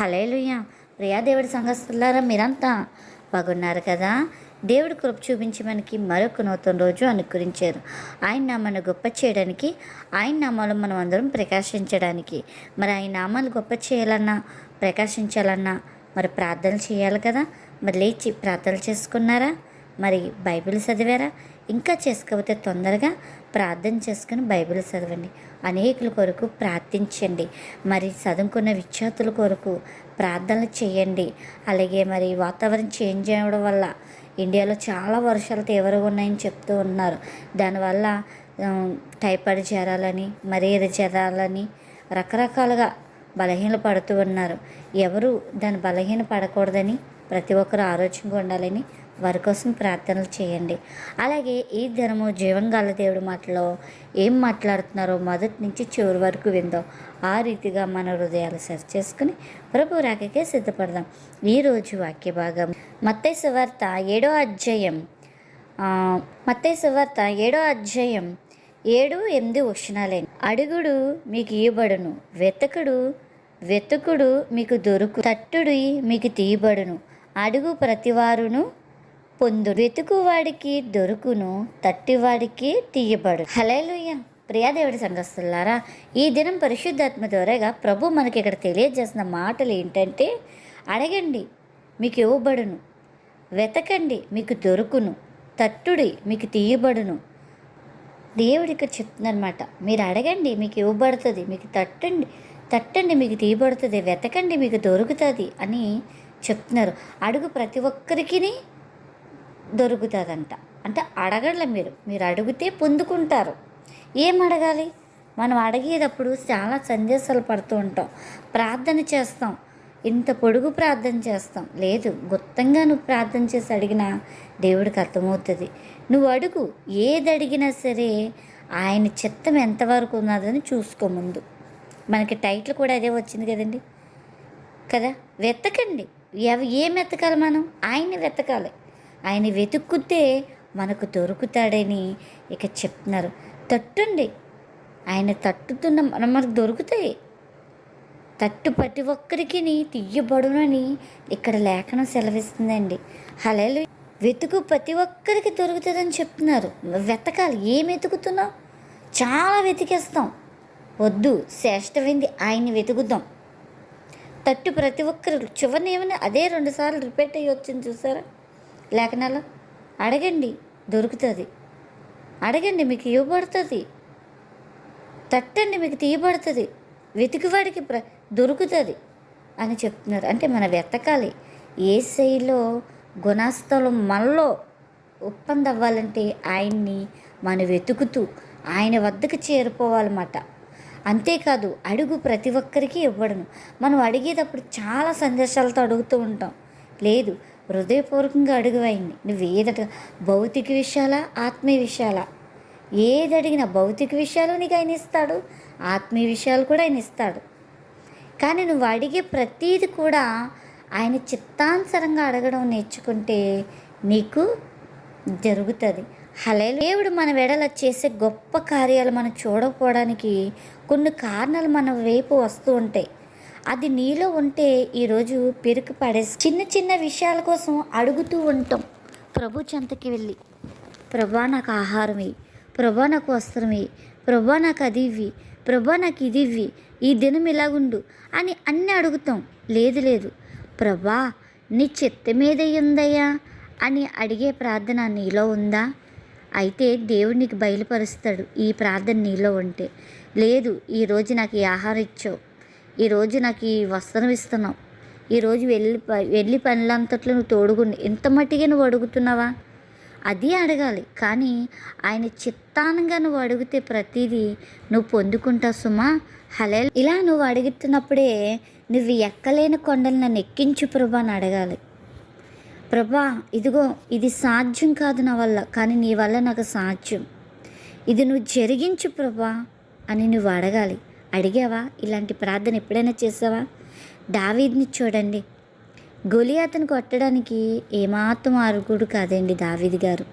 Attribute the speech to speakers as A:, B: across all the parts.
A: Hallelujah Priya దేవుడి సంఘస్థులారా మీరంతా బాగున్నారు కదా? దేవుడు కృప చూపించి మనకి మరొక నూతన రోజు అనుకరించారు. ఆయన నామాన్ని గొప్ప చేయడానికి ఆయన నామాలు మనం అందరం ప్రకాశించడానికి. మరి ఆయన నామాలు గొప్ప చేయాలన్నా ప్రకాశించాలన్నా మరి ప్రార్థన చేయాలి కదా? మరి లేచి ప్రార్థన చేసుకున్నారా? మరి బైబిల్ చదివారా? ఇంకా చేసుకోకపోతే తొందరగా ప్రార్థన చేసుకుని బైబిల్ చదవండి. అనేకుల కొరకు ప్రార్థించండి. మరి చదువుకున్న విద్యార్థుల కొరకు ప్రార్థనలు చేయండి. అలాగే మరి వాతావరణం చేంజ్ అవ్వడం వల్ల ఇండియాలో చాలా వర్షాలు తీవ్రంగా ఉన్నాయని చెప్తూ ఉన్నారు. దానివల్ల టైఫాయిడ్ జ్వరాలని మరేది జ్వరాలని రకరకాలుగా బలహీన పడుతూ ఉన్నారు. ఎవరు దాని బలహీన పడకూడదని ప్రతి ఒక్కరు ఆలోచనగా ఉండాలని వారి కోసం ప్రార్థనలు చేయండి. అలాగే ఈ దినము జీవంగాల దేవుడి మాటలో ఏం మాట్లాడుతున్నారో మొదటి నుంచి చివరి వరకు విందాం. ఆ రీతిగా మన హృదయాలు సరి చేసుకుని ప్రభు రాకకే సిద్ధపడదాం. ఈరోజు వాక్య భాగం మత్తై సువార్త ఏడో అధ్యాయం మత్తై సువార్త ఏడో అధ్యాయం ఏడు ఎనిమిది వచనాలే. అడుగుడు మీకు ఇవ్వబడును వెతకుడు వెతుకుడు మీకు దొరుకు తట్టుడి మీకు తీయబడును. అడుగు ప్రతివారును పొందు వెతుకువాడికి దొరుకును తట్టివాడికి తీయబడు. హలేలుయ్య ప్రియాదేవుడి సంఘస్తులారా ఈ దినం పరిశుద్ధాత్మ ద్వారాగా ప్రభు మనకి ఇక్కడ తెలియజేసిన మాటలు ఏంటంటే అడగండి మీకు ఇవ్వబడును. వెతకండి మీకు దొరుకును. తట్టుడి మీకు తీయబడును. దేవుడు ఇక్కడ చెప్తుందనమాట మీరు అడగండి మీకు ఇవ్వబడుతుంది మీకు తట్టండి. తట్టండి మీకు తీయబడుతుంది వెతకండి మీకు దొరుకుతుంది అని చెప్తున్నారు. అడుగు ప్రతి ఒక్కరికి దొరుకుతుందంట. అంటే అడగడం మీరు. మీరు అడిగితే పొందుకుంటారు. ఏం అడగాలి? మనం అడిగేటప్పుడు చాలా సందేశాలు పడుతూ ఉంటాం. ప్రార్థన చేస్తాం. ఇంత పొడుగు ప్రార్థన చేస్తాం. లేదు గుత్తంగా నువ్వు ప్రార్థన చేసి అడిగినా దేవుడికి అర్థమవుతుంది. నువ్వు అడుగు ఏది అడిగినా సరే ఆయన చిత్తం ఎంతవరకు ఉన్నదని చూసుకో ముందు. మనకి టైటిల్ కూడా అదే వచ్చింది కదండి? కదా? వెతకండి. ఏం వెతకాలి మనం? ఆయన్ని వెతకాలి. ఆయన వెతుక్కుతే మనకు దొరుకుతాడని ఇక చెప్తున్నారు. తట్టండి. ఆయన తట్టుతున్న మనం మనకు దొరుకుతాయి. తట్టు ప్రతి ఒక్కరికి తీయబడునని ఇక్కడ లేఖనం సెలవిస్తుందండి. హలేలు వెతుకు ప్రతి ఒక్కరికి దొరుకుతుందని చెప్తున్నారు. వెతకాలి. ఏం వెతుకుతున్నావు చాలా వెతికేస్తాం. వద్దు. శ్రేష్టమైంది ఆయన్ని వెతుకుదాం. తట్టు ప్రతి ఒక్కరు. చివరిని ఏమైనా అదే రెండుసార్లు రిపీట్ అయ్యి వచ్చింది చూసారా? లేఖనాలు? అడగండి దొరుకుతుంది. అడగండి మీకు ఇవ్వబడుతుంది. తట్టండి మీకు తీయబడుతుంది. వెతికివాడికి ప్ర దొరుకుతుంది అని చెప్తున్నారు. అంటే మన వెతకాలి. ఏ శైలిలో గుణస్థలం మనలో ఒప్పందం అవ్వాలంటే ఆయన్ని మనం వెతుకుతూ ఆయన వద్దకు చేరిపోవాలన్నమాట అంతేకాదు అడుగు ప్రతి ఒక్కరికి ఇవ్వడను మనం అడిగేటప్పుడు చాలా సందేశాలతో అడుగుతూ ఉంటాం. లేదు హృదయపూర్వకంగా అడుగువైంది. నువ్వు ఏదట భౌతిక విషయాలా ఆత్మీయ విషయాలా? ఏది అడిగినా భౌతిక విషయాలు నీకు ఆయన ఇస్తాడు ఆత్మీయ విషయాలు కూడా ఆయన ఇస్తాడు. కానీ నువ్వు అడిగే ప్రతీది కూడా ఆయన చిత్తానుసరంగా అడగడం నేర్చుకుంటే నీకు జరుగుతుంది. హలే దేవుడు మన వెడల చేసే గొప్ప కార్యాలు మనం చూడకపోవడానికి కొన్ని కారణాలు మన వైపు వస్తూ ఉంటాయి. అది నీలో ఉంటే ఈరోజు పెరుకు పడేసి చిన్న చిన్న విషయాల కోసం అడుగుతూ ఉంటాం. ప్రభు చెంతకి వెళ్ళి ప్రభా నాకు ఆహారం ఇయ్యి ప్రభా నాకు వస్త్రం ప్రభా నాకు అది ఇవ్వి. ప్రభా నాకు ఇది ఇవ్వి. ఈ దినం ఇలాగుండు అని అన్నీ అడుగుతాం. లేదు లేదు. ప్రభా నీ చిత్తమేదై ఉందయ్యా అని అడిగే ప్రార్థన నీలో ఉందా? అయితే దేవుడు నీకు బయలుపరుస్తాడు ఈ ప్రార్థన నీలో ఉంటే. లేదు ఈరోజు నాకు ఈ ఆహారం ఇచ్చావు. ఈరోజు నాకు ఈ వస్త్రం ఇస్తున్నావు. ఈరోజు వెళ్ళి ప- వెళ్ళి పనులంతట్లో నువ్వు తోడుగుండి. ఎంత మట్టిగా నువ్వు అడుగుతున్నావా? అది అడగాలి. కానీ ఆయన చిత్తానంగా నువ్వు అడిగితే ప్రతిదీ నువ్వు పొందుకుంటావు సుమా. హలే ఇలా నువ్వు అడుగుతున్నప్పుడే నువ్వు ఎక్కలేని కొండలు నన్ను ఎక్కించు ప్రభా అని అడగాలి. ప్రభా ఇదిగో ఇది సాధ్యం కాదు నా వల్ల కానీ నీ వల్ల నాకు సాధ్యం. ఇది నువ్వు జరిగించు ప్రభా అని నువ్వు అడగాలి. అడిగావా? ఇలాంటి ప్రార్థన ఎప్పుడైనా చేసావా? దావీద్ని చూడండి. గొలియాతను కొట్టడానికి ఏమాత్రం అరుగుడు కాదండి దావీది గారు.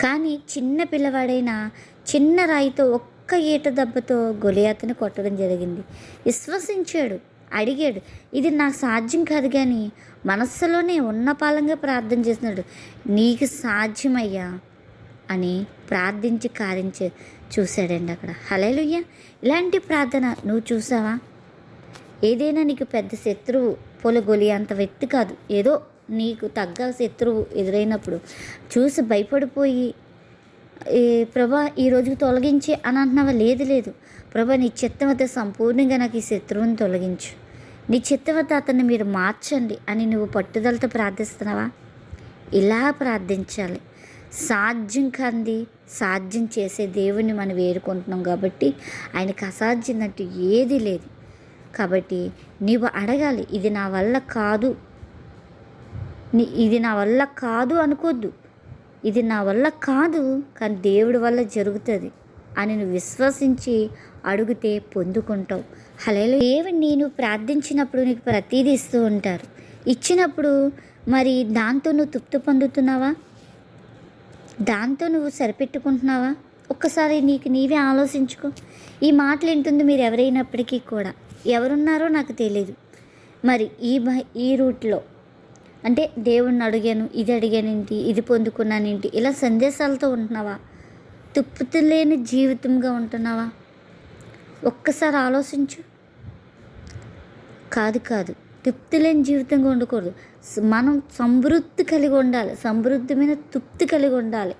A: కానీ చిన్న పిల్లవాడైన చిన్న రాయితో ఒక్క ఈట దెబ్బతో గొలియాతను కొట్టడం జరిగింది. విశ్వసించాడు అడిగాడు ఇది నాకు సాధ్యం కాదు కానీ మనస్సులోనే ఉన్నపాలంగా ప్రార్థన చేస్తున్నాడు. నీకు సాధ్యమయ్యా అని ప్రార్థించి కారించే చూశాడండి అక్కడ. హలేలుయ్య ఇలాంటి ప్రార్థన నువ్వు చూసావా? ఏదైనా నీకు పెద్ద శత్రువు పొలగొలి అంత వ్యక్తి కాదు. ఏదో నీకు తగ్గ శత్రువు ఎదురైనప్పుడు చూసి భయపడిపోయి ప్రభా ఈ రోజుకి తొలగించి అని అంటున్నావా? లేదు లేదు. ప్రభా నీ చిత్తమత సంపూర్ణంగా నాకు ఈ శత్రువుని తొలగించు. నీ చిత్తవత అతన్ని మీరు మార్చండి అని నువ్వు పట్టుదలతో ప్రార్థిస్తున్నావా? ఇలా ప్రార్థించాలి. సాధ్యం కంది సాధ్యం చేసే దేవుణ్ణి మనం వేరుకుంటున్నాం కాబట్టి ఆయనకు అసాధ్యం ఏది లేదు. కాబట్టి నీవు అడగాలి ఇది నా వల్ల కాదు. నీ- ఇది నా వల్ల కాదు అనుకోద్దు. ఇది నా వల్ల కాదు కానీ దేవుడి వల్ల జరుగుతుంది అని నువ్వు విశ్వసించి అడిగితే పొందుకుంటావు. హలేలు దేవుని నేను ప్రార్థించినప్పుడు నీకు ప్రతీది ఇస్తూ ఉంటారు. ఇచ్చినప్పుడు మరి దాంతో నువ్వు తృప్తి పొందుతున్నావా? దాంతో నువ్వు సరిపెట్టుకుంటున్నావా? ఒక్కసారి నీకు నీవే ఆలోచించుకో. ఈ మాటలు వింటుంది మీరు ఎవరైనప్పటికీ కూడా. ఎవరున్నారో నాకు తెలియదు మరి ఈ ఈ రూట్లో అంటే దేవుణ్ణి అడిగాను ఇది అడిగానేంటి ఇది పొందుకున్నానేంటి ఇలా సందేశాలతో ఉంటున్నావా? తుప్పుతులేని లేని జీవితంగా ఉంటున్నావా? ఒక్కసారి ఆలోచించు. కాదు కాదు. తృప్తి లేని జీవితంగా ఉండకూడదు. మనం సమృద్ధి కలిగి ఉండాలి. సమృద్ధమైన తృప్తి కలిగి ఉండాలి.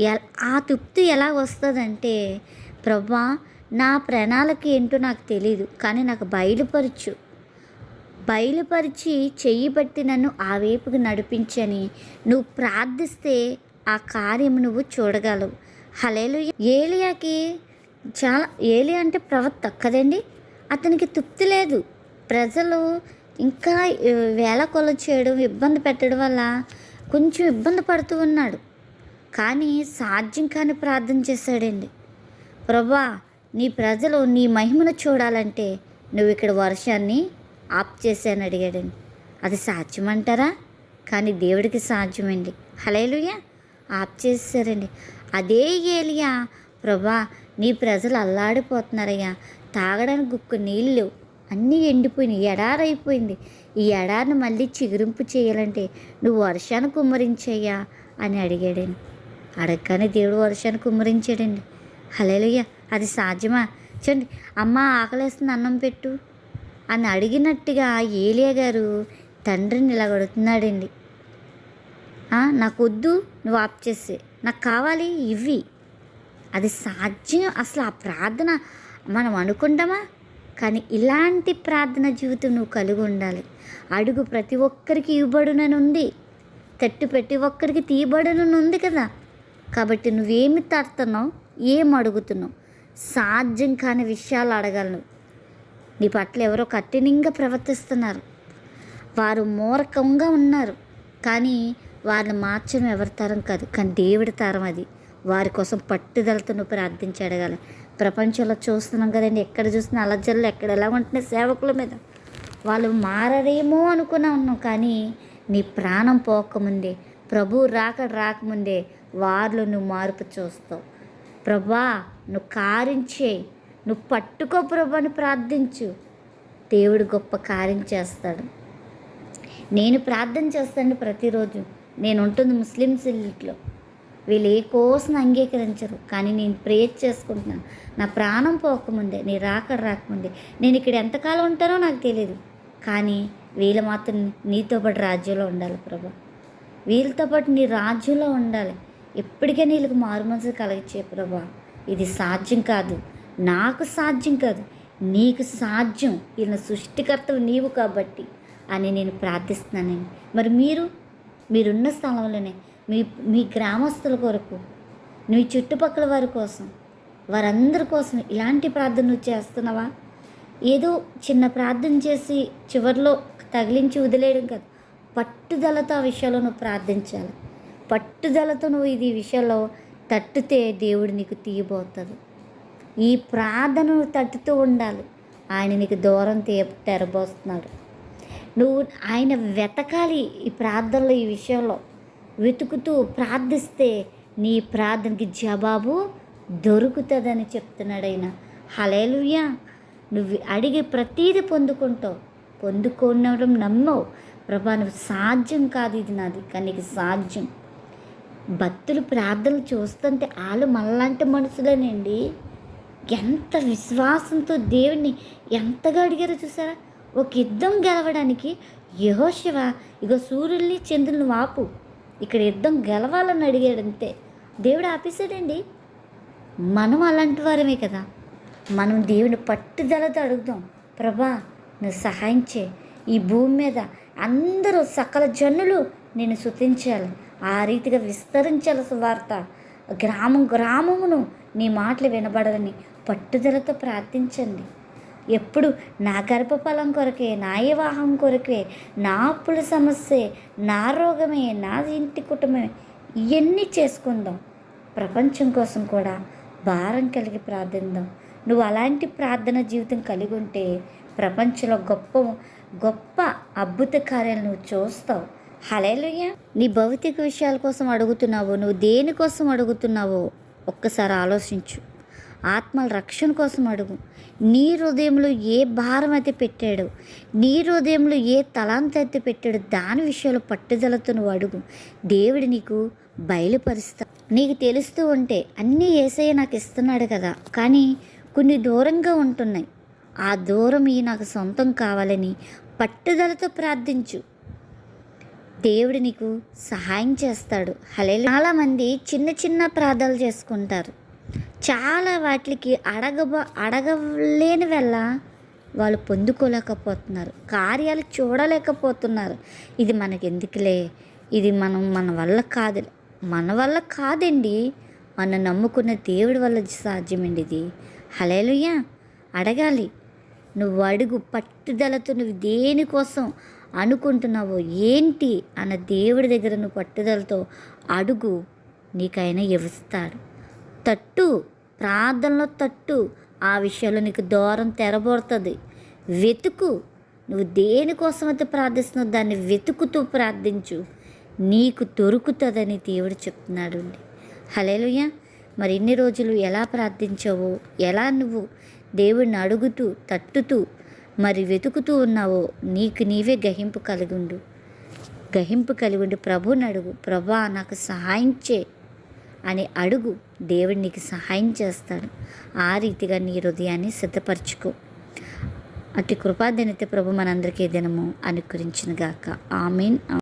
A: ఎ- ఆ తృప్తి ఎలా వస్తుందంటే ప్రభా నా ప్రణాళిక ఏంటో నాకు తెలియదు కానీ నాకు బయలుపరచు. బయలుపరిచి చెయ్యి బట్టి నన్ను ఆ వైపుకి నడిపించని నువ్వు ప్రార్థిస్తే ఆ కార్యం నువ్వు చూడగలవు. హలేలు ఏలియాకి చాలా ఏలియా అంటే ప్రవక్త కదండి? అతనికి తృప్తి లేదు. ప్రజలు ఇంకా వేల కొలు చేయడం ఇబ్బంది పెట్టడం వల్ల కొంచెం ఇబ్బంది పడుతూ ఉన్నాడు. కానీ సాధ్యం కాని ప్రార్థన చేశాడండి. ప్రభా నీ ప్రజలు నీ మహిమను చూడాలంటే నువ్వు ఇక్కడ వర్షాన్ని ఆప్ చేశాను అడిగాడండి. అది సాధ్యమంటారా? కానీ దేవుడికి సాధ్యమండి. హలేలుయ ఆప్ చేశారండి. అదే ఏలియా ప్రభా నీ ప్రజలు అల్లాడిపోతున్నారయ్యా. తాగడానికి గుక్కు నీళ్ళు అన్నీ ఎండిపోయినాయి. ఎడారైపోయింది ఈ ఎడారిని మళ్ళీ చిగురింపు చేయాలంటే నువ్వు వర్షాన్ని కుమ్మరించయ్యా అని అడిగాడండి. అడగగానే దేవుడు వర్షాన్ని కుమ్మరించాడండి. హలేలుయ్య అది సాధ్యమా? చూడండి అమ్మ ఆకలేస్తుంది అన్నం పెట్టు అని అడిగినట్టుగా ఏలియా గారు తండ్రిని ఇలా అడుగుతున్నాడండి నాకు వద్దు నువ్వు ఆప్ చేసే. నాకు కావాలి ఇవి అది సాధ్యం. అసలు ఆ ప్రార్థన మనం అనుకుంటామా? కానీ ఇలాంటి ప్రార్థన జీవితం నువ్వు కలిగి ఉండాలి. అడుగు ప్రతి ఒక్కరికి ఇవ్వబడుననుంది. తట్టు ప్రతి ఒక్కరికి తీయబడుననుంది కదా. కాబట్టి నువ్వేమి తడుతున్నావు ఏం అడుగుతున్నావు సాధ్యం కాని విషయాలు అడగలను నీ పట్ల ఎవరో కఠినంగా ప్రవర్తిస్తున్నారు. వారు మూర్ఖంగా ఉన్నారు. కానీ వారిని మార్చడం ఎవరి తరం కాదు కానీ దేవుడి తరం అది. వారి కోసం పట్టుదలతో నువ్వు ప్రార్థించి అడగాలి. ప్రపంచంలో చూస్తున్నాం కదండి. ఎక్కడ చూసినా అలజల్లు ఎక్కడ ఎలా ఉంటున్నాయి సేవకుల మీద. వాళ్ళు మారరేమో అనుకున్నా ఉన్నాం కానీ నీ ప్రాణం పోకముందే. ప్రభు రాక రాకముందే వారిలో నువ్వు మార్పు చూస్తావు. ప్రభా నువ్వు కారించే నువ్వు పట్టుకో ప్రభాని ప్రార్థించు. దేవుడు గొప్ప కార్యం చేస్తాడు. నేను ప్రార్థన చేస్తాను ప్రతిరోజు. నేను ఉంటుంది ముస్లిమ్స్ ఇంట్లో వీళ్ళు ఏ కోసం అంగీకరించరు. కానీ నేను ప్రేయర్ చేసుకుంటున్నాను నా ప్రాణం పోకముందే నీ రాక రాకముందే. నేను ఇక్కడ ఎంతకాలం ఉంటానో నాకు తెలియదు కానీ వీళ్ళు మాత్రం నీతో పాటు రాజ్యంలో ఉండాలి ప్రభా. వీళ్ళతో పాటు నీ రాజ్యంలో ఉండాలి. ఎప్పటికైనా వీళ్ళకి మారుమనసు కలిగించే ప్రభా. ఇది సాధ్యం కాదు. నాకు సాధ్యం కాదు. నీకు సాధ్యం. వీళ్ళ సృష్టికర్తవు నీవు కాబట్టి అని నేను ప్రార్థిస్తున్నానండి. మరి మీరు మీరున్న స్థలంలోనే మీ మీ గ్రామస్తుల కొరకు మీ చుట్టుపక్కల వారి కోసం వారందరి కోసం ఇలాంటి ప్రార్థన నువ్వు చేస్తున్నావా? ఏదో చిన్న ప్రార్థన చేసి చివరిలో తగిలించి వదిలేయడం కాదు. పట్టుదలతో ఆ విషయంలో నువ్వు ప్రార్థించాలి. పట్టుదలతో నువ్వు ఇది విషయంలో తట్టితే దేవుడు నీకు తీయబోతుంది ఈ ప్రార్థనను తట్టుతూ ఉండాలి. ఆయన నీకు దూరం తీయ తెరబోస్తున్నాడు. నువ్వు ఆయన వెతకాలి ఈ ప్రార్థనలో ఈ విషయంలో. వెతుకుతూ ప్రార్థిస్తే నీ ప్రార్థనకి జవాబు దొరుకుతుందని చెప్తున్నాడు ఆయన హలేలుయ్యా నువ్వు అడిగి ప్రతీది పొందుకుంటావు. పొందుకోవడం నమ్మవు. ప్రభా నువ్వు సాధ్యం కాదు ఇది నాది కానీ నీకు సాధ్యం. భక్తులు ప్రార్థనలు చూస్తుంటే వాళ్ళు మనలాంటి మనుషులేనండి ఎంత విశ్వాసంతో దేవుణ్ణి ఎంతగా అడిగారో చూసారా? ఒక యుద్ధం గెలవడానికి యహోశివ ఇగో సూర్యుల్ని చంద్రుల్ని వాపు. ఇక్కడ యుద్ధం గెలవాలని అడిగాడంతే. దేవుడు ఆపేశాడండి. మనం అలాంటి వారమే కదా. మనం దేవుని పట్టుదలతో అడుగుదాం. ప్రభా నువ్వు సహాయం చే ఈ భూమి మీద అందరూ సకల జనులు నేను శుతించాలి ఆ రీతిగా విస్తరించాలి సువార్త. గ్రామం గ్రామమును నీ మాటలు వినబడాలని పట్టుదలతో ప్రార్థించండి. ఎప్పుడు నా గర్భఫలం కొరకే నా వివాహం కొరకే నా అప్పుల సమస్యే నా రోగమే నా ఇంటి కుటుంబమే ఇవన్నీ చేసుకుందాం. ప్రపంచం కోసం కూడా భారం కలిగి ప్రార్థిద్దాం. నువ్వు అలాంటి ప్రార్థన జీవితం కలిగి ఉంటే ప్రపంచంలో గొప్ప గొప్ప అద్భుత కార్యాలు నువ్వు చూస్తావు. హలేలుయ్య నీ భౌతిక విషయాల కోసం అడుగుతున్నావో నువ్వు దేనికోసం అడుగుతున్నావో ఒక్కసారి ఆలోచించు. ఆత్మల రక్షణ కోసం అడుగు. నీ హృదయంలో ఏ భారం అయితే పెట్టాడు నీ హృదయంలో ఏ తలాంత అయితే పెట్టాడు దాని విషయంలో పట్టుదలతో నువ్వు అడుగు. దేవుడు నీకు బయలుపరుస్తా. నీకు తెలుస్తూ ఉంటే అన్నీ ఏసయ్య నాకు ఇస్తున్నాడు కదా. కానీ కొన్ని దూరంగా ఉంటున్నాయి. ఆ దూరం ఈ నాకు సొంతం కావాలని పట్టుదలతో ప్రార్థించు. దేవుడు నీకు సహాయం చేస్తాడు. హలే చాలామంది చిన్న చిన్న ప్రార్థనలు చేసుకుంటారు. చాలా వాటికి అడగబ అడగలేని వల్ల వాళ్ళు పొందుకోలేకపోతున్నారు. కార్యాలు చూడలేకపోతున్నారు. ఇది మనకి ఎందుకులే ఇది మనం మన వల్ల కాదు. మన వల్ల కాదండి. మనం నమ్ముకున్న దేవుడి వల్ల సాధ్యమండి ఇది. హలేలుయ్యా అడగాలి. నువ్వు అడుగు పట్టుదలతో నువ్వు దేనికోసం అనుకుంటున్నావో ఏంటి అన్న దేవుడి దగ్గర నువ్వు పట్టుదలతో అడుగు. నీకైనా ఇస్తాడు తట్టు. ప్రార్థనలో తట్టు. ఆ విషయంలో నీకు దూరం తెరబడుతుంది వెతుకు. నువ్వు దేనికోసం అయితే ప్రార్థిస్తున్నావు దాన్ని వెతుకుతూ ప్రార్థించు. నీకు దొరుకుతుందని దేవుడు చెప్తున్నాడు అండి. హలేలుయ్య మరి ఇన్ని రోజులు ఎలా ప్రార్థించావో ఎలా నువ్వు దేవుడిని అడుగుతూ తట్టుతూ మరి వెతుకుతూ ఉన్నావో నీకు నీవే గహింపు కలిగి ఉండు. గహింపు కలిగి ఉండి ప్రభుని అడుగు. ప్రభా నాకు సహాయం చే అని అడుగు. దేవుడు నీకు సహాయం చేస్తాడు. ఆ రీతిగా నీ హృదయాన్ని సిద్ధపరచుకో. అటు కృపాదనిత ప్రభు మనందరికీ దినము అనుకరించిన గాక ఆమెన్.